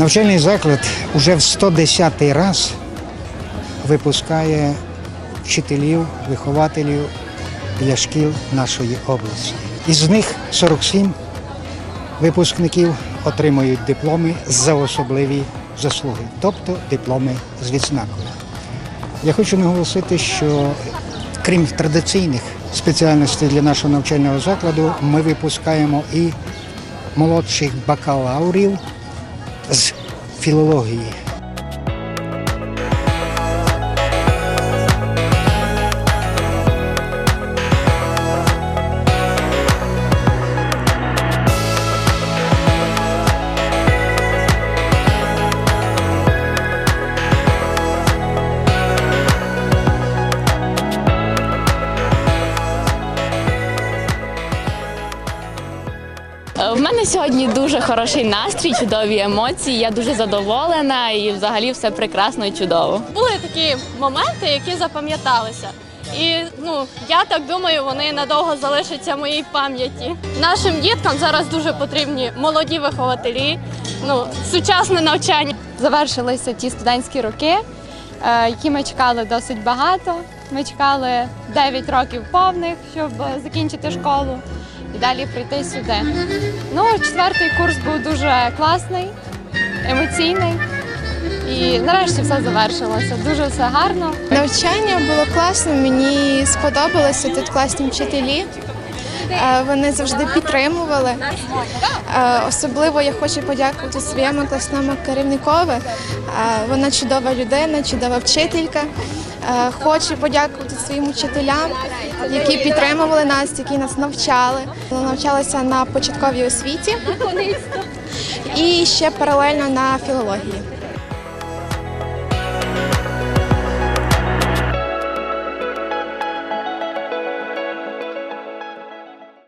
Навчальний заклад уже в 110-й раз випускає вчителів, вихователів для шкіл нашої області. Із них 47 випускників отримують дипломи за особливі заслуги, тобто дипломи з відзнакою. Я хочу наголосити, що крім традиційних спеціальностей для нашого навчального закладу, ми випускаємо і молодших бакалаврів з В мене сьогодні дуже хороший настрій, чудові емоції. Я дуже задоволена і взагалі все прекрасно і чудово. Були такі моменти, які запам'яталися. І ну я так думаю, вони надовго залишаться в моїй пам'яті. Нашим діткам зараз дуже потрібні молоді вихователі, ну сучасне навчання. завершилися ті студентські роки, е, які ми чекали досить багато. Ми чекали 9 років повних, щоб е, закінчити школу і далі прийти сюди. Ну, четвертий курс був дуже класний, емоційний. І нарешті все завершилося. Дуже все гарно. Навчання було класно, мені сподобалося тут класні вчителі. Е, Вони завжди підтримували. Е, Особливо я хочу подякувати своєму класному керівникові. Е, Вона чудова людина, чудова вчителька. Хочу подякувати своїм вчителям, які підтримували нас, які нас навчали. Навчалася на початковій освіті і ще паралельно на філології.